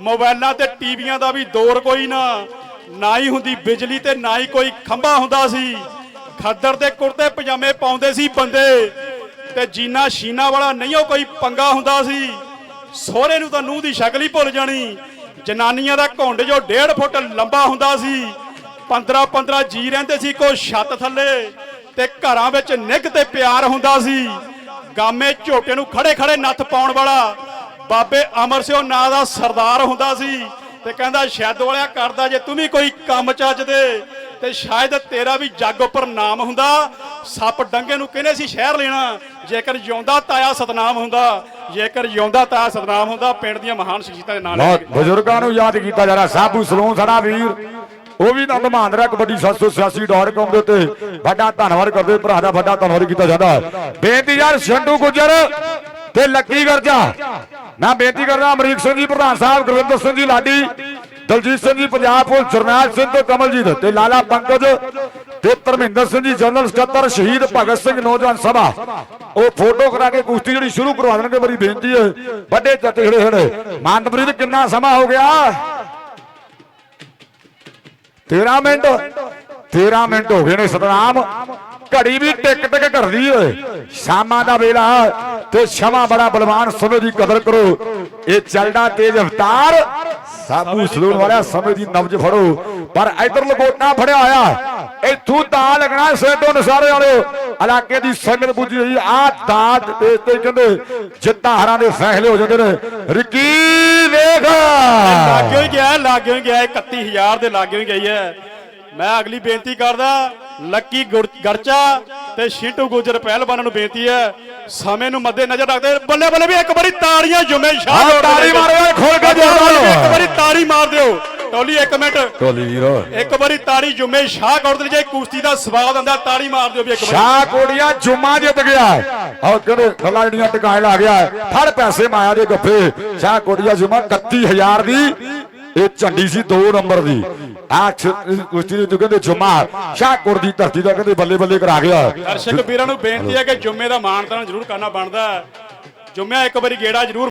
ਮੋਬਾਈਲਾਂ ਤੇ ਟੀਵੀਆਂ ਦਾ ਵੀ ਦੌਰ ਕੋਈ ਨਾ। ਨਾ ਹੀ ਹੁੰਦੀ ਬਿਜਲੀ ਤੇ ਨਾ ਹੀ ਕੋਈ ਖੰਭਾ ਹੁੰਦਾ ਸੀ। ਖੱਦਰ ਦੇ ਕੁੜਤੇ ਪਜਾਮੇ ਪਾਉਂਦੇ ਸੀ ਬੰਦੇ। ਤੇ ਜੀਨਾ ਸ਼ੀਨਾ ਵਾਲਾ ਨਹੀਂ ਉਹ ਕੋਈ ਪੰਗਾ ਹੁੰਦਾ ਸੀ। ਸਹੁਰੇ ਨੂੰ ਤਾਂ ਨੂੰਹ ਦੀ ਸ਼ਕਲ ਹੀ ਭੁੱਲ ਜਾਣੀ। ਜਨਾਨੀਆਂ ਦਾ ਘੁੰਡ ਜੋ 1.5 ਫੁੱਟ ਲੰਬਾ ਹੁੰਦਾ ਸੀ। 15 15 ਜੀ ਰਹਿੰਦੇ ਸੀ ਕੋ ਛੱਤ ਥੱਲੇ। ਤੇ ਘਰਾਂ ਵਿੱਚ ਨਿੱਘ ਤੇ ਪਿਆਰ ਹੁੰਦਾ ਸੀ। ਗਾਮੇ ਝੋਟੇ ਨੂੰ ਖੜੇ ਖੜੇ ਨੱਥ ਪਾਉਣ ਵਾਲਾ ਬਾਬੇ ਅਮਰ ਸਿਓ ਨਾਂ ਦਾ ਸਰਦਾਰ ਹੁੰਦਾ ਸੀ ਤੇ ਕਹਿੰਦਾ ਸ਼ੈਦ ਵਾਲਿਆ ਕਰਦਾ ਜੇ ਤੂੰ ਵੀ ਕੋਈ ਕੰਮ ਚੱਜ ਦੇ ਤੇ ਸ਼ਾਇਦ ਤੇਰਾ ਵੀ ਜੱਗ ਉੱਪਰ ਨਾਮ ਹੁੰਦਾ। ਸੱਪ ਡੰਗੇ ਨੂੰ ਕਹਿੰਦੇ ਸੀ ਸ਼ਹਿਰ ਲੈਣਾ? ਜੇਕਰ ਜਿਉਂਦਾ ਤਾਇਆ ਸਤਨਾਮ ਹੁੰਦਾ ਜੇਕਰ ਜਿਉਂਦਾ ਤਾਇਆ ਸਤਨਾਮ ਹੁੰਦਾ ਪਿੰਡ ਦੀਆਂ ਮਹਾਨ ਸ਼ਖਸੀਅਤਾਂ ਦੇ ਨਾਂ ਲੈ ਬਹੁਤ ਬਜ਼ੁਰਗਾਂ ਨੂੰ ਯਾਦ ਕੀਤਾ ਜਾ ਰਿਹਾ ਸਾਬੂ ਸਲੂਨ ਸਾਡਾ ਵੀਰ। ਉਹ ਵੀ ਨੰਦ ਮਹਾਂਦਰਾ ਕਬੱਡੀ 786.com ਦੇ ਉੱਤੇ। ਵੱਡਾ ਧੰਨਵਾਦ ਕਰਦੇ ਭਰਾ ਦਾ ਵੱਡਾ ਧੰਨਵਾਦ ਕੀਤਾ ਜਾਂਦਾ। ਬੇਨਤੀ ਯਾਰ ਸ਼ੰਡੂ ਗੁੱਜਰ ਤੇ ਲੱਕੀ ਗਰਜਾ। ਮੈਂ ਬੇਨਤੀ ਕਰਦਾ ਅਮਰੀਕ ਸਿੰਘ ਜੀ, ਪ੍ਰਧਾਨ ਸਾਹਿਬ, ਗੁਰਵਿੰਦਰ ਸਿੰਘ ਜੀ, ਲਾਡੀ, ਦਲਜੀਤ ਸਿੰਘ ਜੀ, ਪੰਜਾਬ ਪੁਲਿਸ, ਜਰਨੈਲ ਸਿੰਘ ਤੇ ਕਮਲਜੀਤ ਤੇ ਲਾਲਾ ਪੰਕਜ ਤੇ ਧਰਮਿੰਦਰ ਸਿੰਘ ਜੀ, ਜਨਰਲ ਸਕੱਤਰ ਸ਼ਹੀਦ ਭਗਤ ਸਿੰਘ, ਨੌਜਵਾਨ ਸਭਾ। ਉਹ ਫੋਟੋ ਕਰਾ ਕੇ ਕੁਸ਼ਤੀ ਜਿਹੜੀ ਸ਼ੁਰੂ ਕਰਵਾ ਦੇਣਗੇ ਮੇਰੀ ਬੇਨਤੀ ਹੈ। ਵੱਡੇ ਚਾਚੇ ਖੜੇ ਖੜੇ ਮੰਦਪ੍ਰੀਤ ਕਿੰਨਾ ਸਮਾਂ ਹੋ ਗਿਆ? 13 ਮਿੰਟ 13 ਮਿੰਟ ਹੋ ਗਏ ਨੇ ਸਤਨਾਮ। ਘੜੀ ਵੀ ਟਿਕ ਟਿਕ ਕਰਦੀ ਓਏ। ਸ਼ਾਮਾਂ ਦਾ ਵੇਲਾ ਤੇ ਸ਼ਮਾ ਬੜਾ ਬਲਵਾਨ, ਸਮੇਂ ਦੀ ਕਦਰ ਕਰੋ। ਇਹ ਚੱਲਦਾ ਤੇਜ਼ ਅਵਤਾਰ ਸਾਬੂ ਸਲੂਨ ਵਾਲਿਆ, ਸਮੇਂ ਦੀ ਨਬਜ ਫੜੋ। ਪਰ ਇਧਰ ਲਗੋਟਾ ਫੜਿਆ ਹੋਇਆ। ਇੱਥੋਂ ਤਾਂ ਲੱਗਣਾ ਸੇਟੋ ਨਸਾਰੇ ਵਾਲਿਓ। ਇਲਾਕੇ ਦੀ ਸੰਗਤ ਪੁੱਜੀ ਹੋਈ ਆ। ਦਾਦ ਤੇ ਤੇ ਕਹਿੰਦੇ, ਜਿੱਤਾਂ ਹਾਰਾਂ ਦੇ ਫੈਸਲੇ ਹੋ ਜਾਂਦੇ ਨੇ। ਰਿੱਕੀ, ਵੇਖ। ਲਾਗੇ ਗਿਆ ਲਾਗੇ ਹੀ ਗਿਆ। 31000 ਦੇ ਲਾਗੇ ਹੀ ਗਈ ਹੈ। ਮੈਂ ਅਗਲੀ ਬੇਨਤੀ ਕਰਦਾ ਲੱਕੀ ਗੁਰ- ਗਰਚਾ ਤੇ ਸ਼ਿੰਟੂ ਗੁਜਰ ਪਹਿਲਵਾਨਾਂ ਨੂੰ ਬੇਨਤੀ ਹੈ ਸਮੇਂ ਨੂੰ ਮੱਦੇ ਨਜ਼ਰ ਰੱਖਦੇ ਬੱਲੇ ਬੱਲੇ ਵੀ ਇੱਕ ਵਾਰੀ ਤਾੜੀਆਂ ਜੁਮੇ ਸ਼ਾਹ ਤਾੜੀ। ਮਾਰੋ ਖੋਲ ਕੇ ਜੋਰ। ਇੱਕ ਵਾਰੀ ਤਾੜੀ ਮਾਰ ਦਿਓ। ਟੋਲੀ ਇੱਕ ਮਿੰਟ। ਟੋਲੀ ਵੀਰ। ਇੱਕ ਵਾਰੀ ਤਾੜੀ ਜੁਮੇ ਸ਼ਾਹ ਕਰ ਦੇ ਜੇ ਕੁਸ਼ਤੀ ਦਾ ਸਵਾਦ ਆਉਂਦਾ ਤਾੜੀ ਮਾਰ ਦਿਓ ਵੀ ਇੱਕ ਵਾਰੀ। ਸ਼ਾਹ ਕੋੜੀਆਂ ਜੁਮਾ ਜਿੱਤ ਗਿਆ। ਔਰ ਕਹਿੰਦੇ ਖੱਲਾ ਜਿਹੜੀਆਂ ਲਾ ਗਿਆ। ਫੜ ਪੈਸੇ ਮਾਇਆ ਦੇ ਗੱਫੇ। ਸ਼ਾਹ ਕੋੜੀਆਂ ਜੁਮਾ 31000 ਦੀ। ਇਹ ਝੰਡੀ ਸੀ 2 ਨੰਬਰ ਦੀ। ਆ ਕੁਸ਼ਤੀ ਦੇ ਕਹਿੰਦੇ ਜੁਮਾ ਸ਼ਾਹ ਦੀ ਧਰਤੀ ਦਾ ਕਹਿੰਦੇ ਬੱਲੇ ਬੱਲੇ ਕਰਾ ਗਿਆ ਦਰਸ਼ਕ ਵੀਰਾਂ ਨੂੰ ਬੇਨਤੀ ਹੈ ਕਿ ਜੁਮੇ ਦਾ ਮਾਣ ਤਾਣ ਜ਼ਰੂਰ ਕਰਨਾ ਬਣਦਾ ਹੈ। ਜੁਮਿਆ ਇੱਕ ਵਾਰੀ ਗੇੜਾ ਜ਼ਰੂਰ